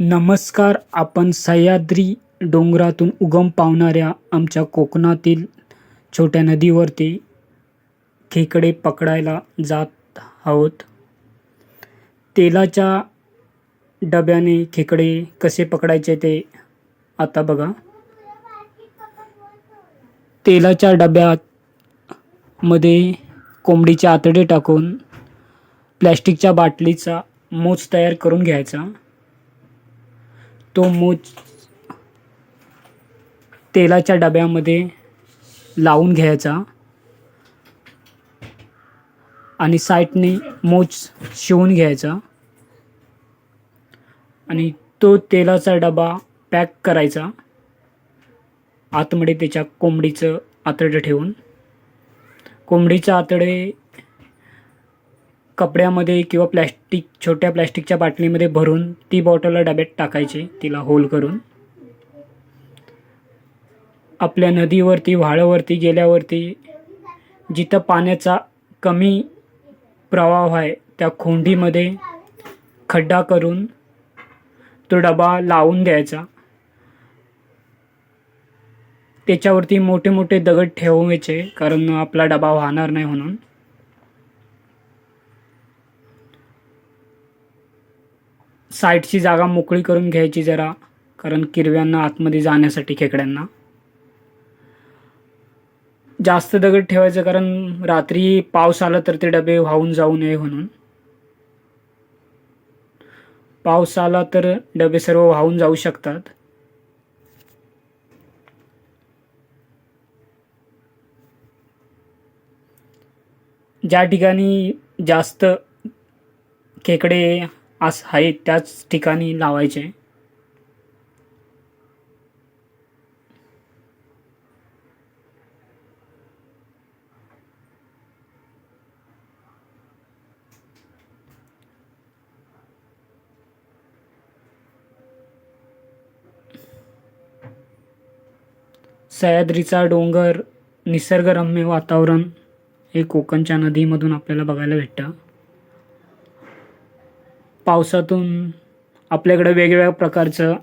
नमस्कार आपण सह्याद्री डोंगरातून उगम पावणाऱ्या आमच्या कोकणातील छोट्या नदीवरती खेकडे पकडायला जात आहोत. तेलाच्या डब्याने खेकडे कसे पकडायचे ते आता बघा. तेलाच्या डब्यात मध्ये कोंबडीचे आतडे टाकून प्लॅस्टिकच्या बाटलीचा मोच तयार करून घ्यायचा. तो मूच तेलाच्या डब्यामध्ये लावून घ्यायचा. आणि साईडने मोच शिवून घ्यायचा. आणि तो तेलाचा डबा पॅक करायचा. आतमध्ये त्याच्या कोंबडीचं आतडं ठेवून. कोंबडीचं आतडे कपड्यामध्ये किंवा प्लॅस्टिक छोट्या प्लॅस्टिकच्या बाटलीमध्ये भरून ती बॉटलला डब्यात टाकायची तिला होल करून. आपल्या नदीवरती व्हाळावरती गेल्यावरती जिथं पाण्याचा कमी प्रवाह आहे त्या खोंडीमध्ये खड्डा करून तो डबा लावून द्यायचा. त्याच्यावरती मोठे मोठे दगड ठेवायचे कारण आपला डबा वाहणार नाही म्हणून. साईडची जागा मोकळी करून घ्यायची जरा कारण किरव्यांना आतमध्ये जाण्यासाठी खेकड्यांना. जास्त दगड ठेवायचं कारण रात्री पाऊस आला तर ते डबे वाहून जाऊ नये म्हणून. पाऊस आला तर डबे सर्व वाहून जाऊ शकतात. ज्या ठिकाणी जास्त खेकडे आस आहे त्याच ठिकाणी लावायचे. सह्याद्रीचा डोंगर निसर्गरम्य वातावरण हे कोकणच्या नदीमधून आपल्याला बघायला भेटतं. पावसातून आपल्याकडे वेगवेगळ्या प्रकारचं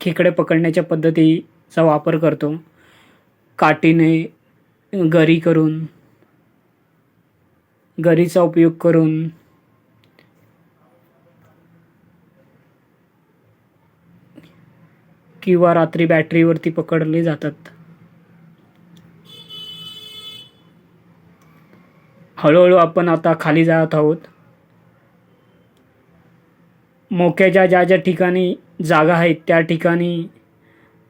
खेकडे पकडण्याच्या पद्धतीचा वापर करतो. काठीने गरी करून गरीचा उपयोग करून किंवा रात्री बॅटरीवरती पकडले जातात. हळूहळू आपण आता खाली जात आहोत. मोक्याच्या ज्या ज्या ठिकाणी जागा आहेत त्या ठिकाणी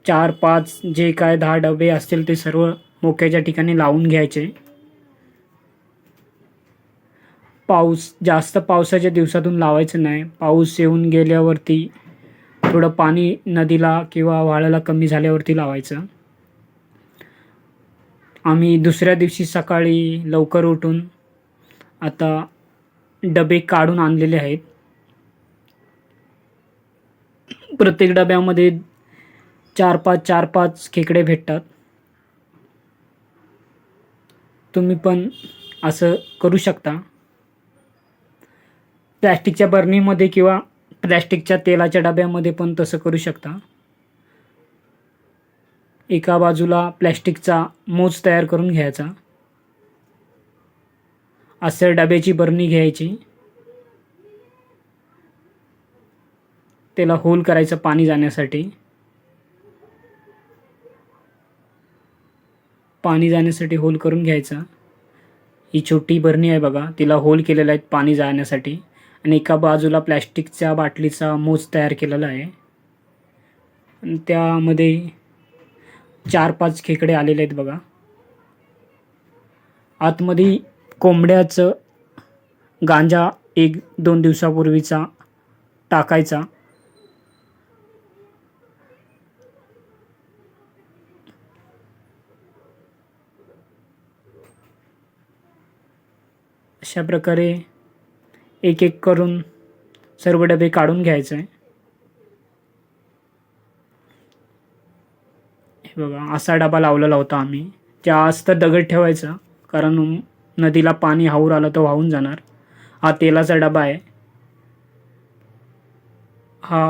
चार पाच जे काय दहा डबे असतील ते सर्व मोक्याच्या ठिकाणी लावून घ्यायचे. पाऊस जास्त पावसाच्या दिवसातून लावायचं नाही. पाऊस येऊन गेल्यावरती थोडं पाणी नदीला किंवा वाळाला कमी झाल्यावरती लावायचं. आम्ही दुसऱ्या दिवशी सकाळी लवकर उठून आता डबे काढून आणलेले आहेत. प्रत्येक डब्यामध्ये चार पाच चार पाच खेकडे भेटतात. तुम्ही पण असं करू शकता. प्लॅस्टिकच्या बर्नीमध्ये किंवा प्लॅस्टिकच्या तेलाच्या डब्यामध्ये पण तसं करू शकता. एका बाजूला प्लॅस्टिकचा मोज तयार करून घ्यायचा. असं डब्याची बरणी घ्यायची. त्याला होल करायचं पाणी जाण्यासाठी. पाणी जाण्यासाठी होल करून घ्यायचा. ही छोटी भरणी आहे बघा तिला होल केलेला आहे पाणी जाण्यासाठी. आणि एका बाजूला प्लॅस्टिकच्या बाटलीचा मोज तयार केलेला आहे. आणि त्यामध्ये चार पाच खेकडे आलेले आहेत बघा. आतमध्ये कोंबड्याचं गांजा एक दोन दिवसापूर्वीचा टाकायचा. अशा प्रकारे एक एक करून सर्व डबे काढून घ्यायचे. हे बघा असा डबा लावलेला होता आम्ही. जास्त दगड ठेवायचा कारण नदीला पाणी हाऊर आलं तर वाहून जाणार. हा तेलाचा डबा आहे. हा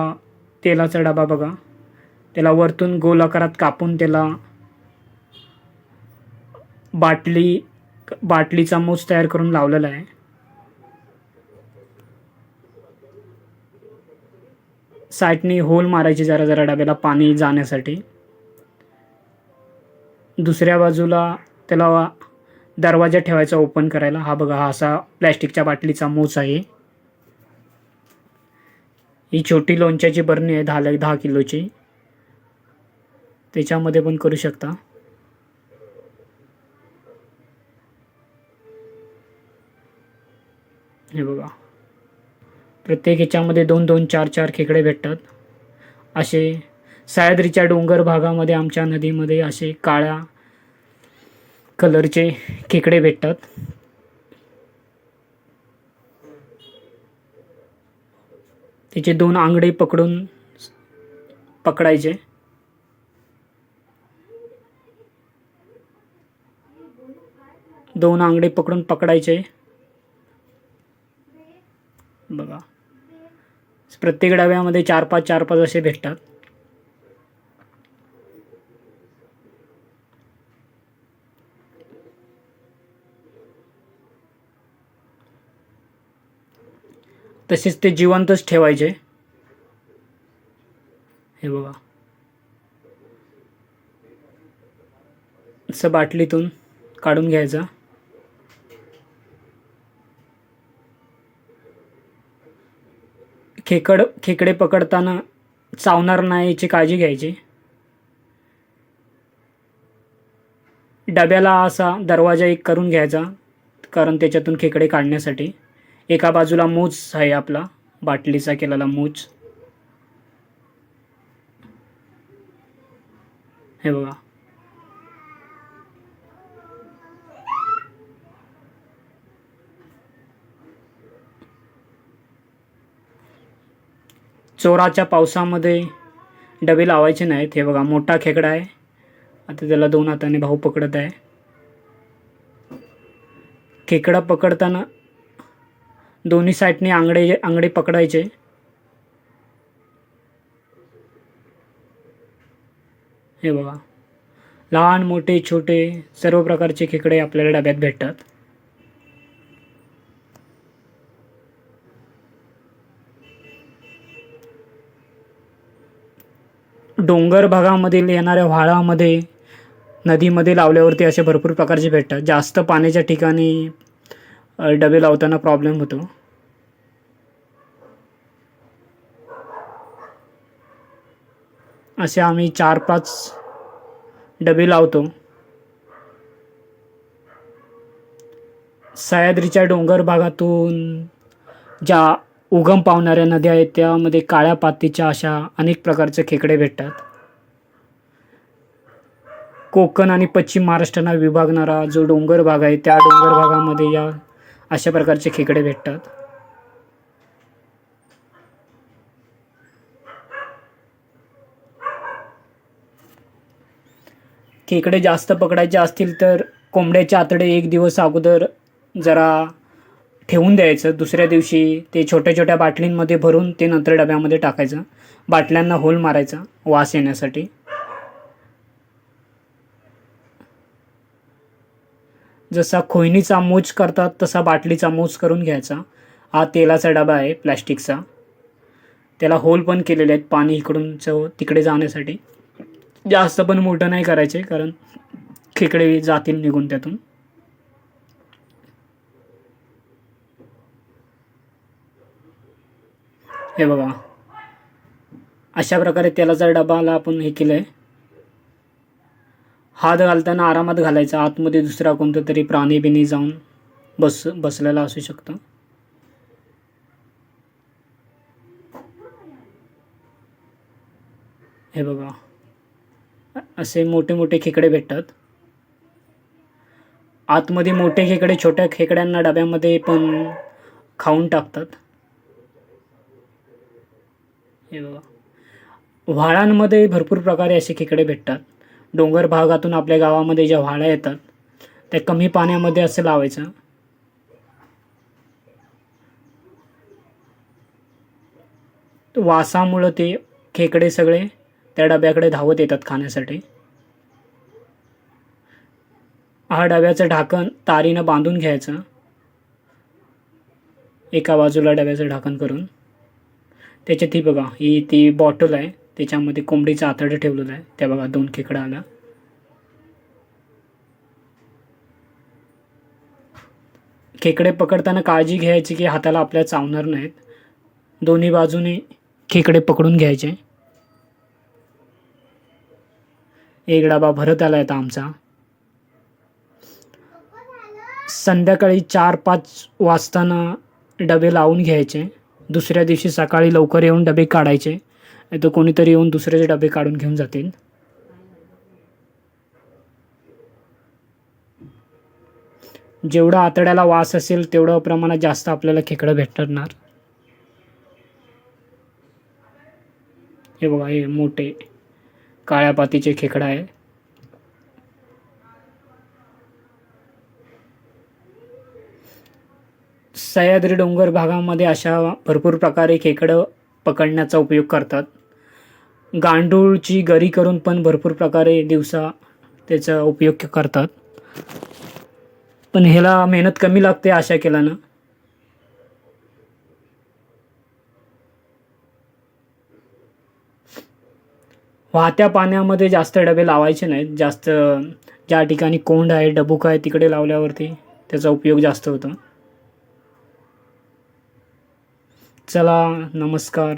तेलाचा डबा बघा. त्याला वरतून गोल आकारात कापून त्याला बाटली बाटलीचा मूच तयार करून लावलेला आहे. साईडनी होल मारायची जरा जरा डब्याला पाणी जाण्यासाठी. दुसऱ्या बाजूला त्याला दरवाजा ठेवायचा ओपन करायला. हा बघा हा असा प्लॅस्टिकच्या बाटलीचा मूच आहे. ही छोटी लोणच्याची बरणी आहे दहा दहा किलोची. त्याच्यामध्ये पण करू शकता. हे बघा. प्रत्येक ह्याच्यामध्ये दोन दोन चार चार खेकडे भेटतात. असे सह्याद्रीच्या डोंगर भागामध्ये आमच्या नदीमध्ये असे काळ्या कलरचे खेकडे भेटतात. त्याचे दोन आंगडे पकडून पकडायचे. दोन आंगडे पकडून पकडायचे. बघा. प्रत्येक डब्यामध्ये चार पाच चार पाच असे भेटतात. तसेच ते जिवंतच ठेवायचे. हे बघा. असं बाटलीतून काढून घ्यायचा. खेकड खेकडे पकडताना चावणार नाही याची काळजी घ्यायची. डब्याला असा दरवाजा एक करून घ्यायचा कारण त्याच्यातून खेकडे काढण्यासाठी. एका बाजूला मूच आहे आपला बाटलीचा केलेला मूच हे बघा. चोराच्या पावसामध्ये डबे लावायचे नाहीत. हे बघा मोठा खेकडा आहे. आता त्याला दोन हाताने भाऊ पकडत आहे. खेकडा पकडताना दोन्ही साईडने आंगडे आंगडे पकडायचे. हे बघा लहान मोठे छोटे सर्व प्रकारचे खेकडे आपल्याला डब्यात भेटतात. डोंगर भागामधील येणाऱ्या व्हाळामध्ये नदीमध्ये लावल्यावरती असे भरपूर प्रकारचे भेटतात. जास्त पाण्याच्या ठिकाणी डबे लावताना प्रॉब्लेम होतो. असे आम्ही चार पाच डबे लावतो. सह्याद्रीच्या डोंगर भागातून ज्या उगम पावणाऱ्या नद्या आहेत त्यामध्ये काळ्या पातीच्या अशा अनेक प्रकारचे खेकडे भेटतात. कोकण आणि पश्चिम महाराष्ट्रांना विभागणारा जो डोंगर भाग आहे त्या डोंगर भागामध्ये या अशा प्रकारचे खेकडे भेटतात. खेकडे जास्त पकडायचे असतील तर कोंबड्याचे आतडे एक दिवस अगोदर जरा ठेवून द्यायचं. दुसऱ्या दिवशी ते छोट्या छोट्या बाटलींमध्ये भरून ते नंतर डब्यामध्ये टाकायचं. बाटल्यांना होल मारायचा वास येण्यासाठी. जसा खोयनीचा मोज करतात तसा बाटलीचा मूच करून घ्यायचा. हा तेलाचा डबा आहे प्लॅस्टिकचा. त्याला होल पण केलेले आहेत पाणी इकडून चव तिकडे जाण्यासाठी. जास्त पण मोठं नाही करायचे कारण खेकडे जातील निघून त्यातून. हे बघा. अशा प्रकारे तेलाचा डबाला आपण हे केलं आहे हात घालताना आरामात घालायचा. आतमध्ये दुसरा कोणता तरी प्राणी बिनी जाऊन बस बसलेला असू शकतो. हे बघा. असे मोठे मोठे खेकडे भेटतात. आतमध्ये मोठे खेकडे छोट्या खेकड्यांना डब्यामध्ये पण खाऊन टाकतात. हे बघा. व्हाळांमध्ये भरपूर प्रकारे असे खेकडे भेटतात. डोंगर भागातून आपल्या गावामध्ये ज्या व्हाळ्या येतात त्या कमी पाण्यामध्ये असं लावायचं. वासामुळं ते खेकडे सगळे त्या डब्याकडे धावत येतात खाण्यासाठी. हा डब्याचं ढाकण तारीनं बांधून घ्यायचं. एका बाजूला डब्याचं ढाकण करून. त्याच्यात ही बघा ही ती बॉटल आहे. त्याच्यामध्ये कोंबडीचं आतडं ठेवलेलं आहे. त्या बघा दोन खेकडा आला. खेकडे पकडताना काळजी घ्यायची की हाताला आपल्या चावणार नाहीत. दोन्ही बाजूने खेकडे पकडून घ्यायचे. एक डबा भरत आला आता आमचा. संध्याकाळी चार पाच वाजताना डबे लावून घ्यायचे. दुसऱ्या दिवशी सकाळी लवकर येऊन डबे काढायचे. नाही तर कोणीतरी येऊन दुसऱ्याचे डबे काढून घेऊन जातील. जेवढा आतड्याला वास असेल तेवढं प्रमाणात जास्त आपल्याला खेकडं भेटणार हे बघा हे मोठे काळ्या पातीचे खेकडा आहे. सह्याद्री डोंगर भागामध्ये अशा भरपूर प्रकारे खेकडं पकडण्याचा उपयोग करतात. गांडूळची गरी करून पण भरपूर प्रकारे दिवसा त्याचा उपयोग करतात. पण ह्याला मेहनत कमी लागते अशा केल्यानं. वाहत्या पाण्यामध्ये जास्त डबे लावायचे नाहीत. जास्त ज्या ठिकाणी कोंड आहे डबुक आहे तिकडे लावल्यावरती त्याचा उपयोग जास्त होतो. चला नमस्कार.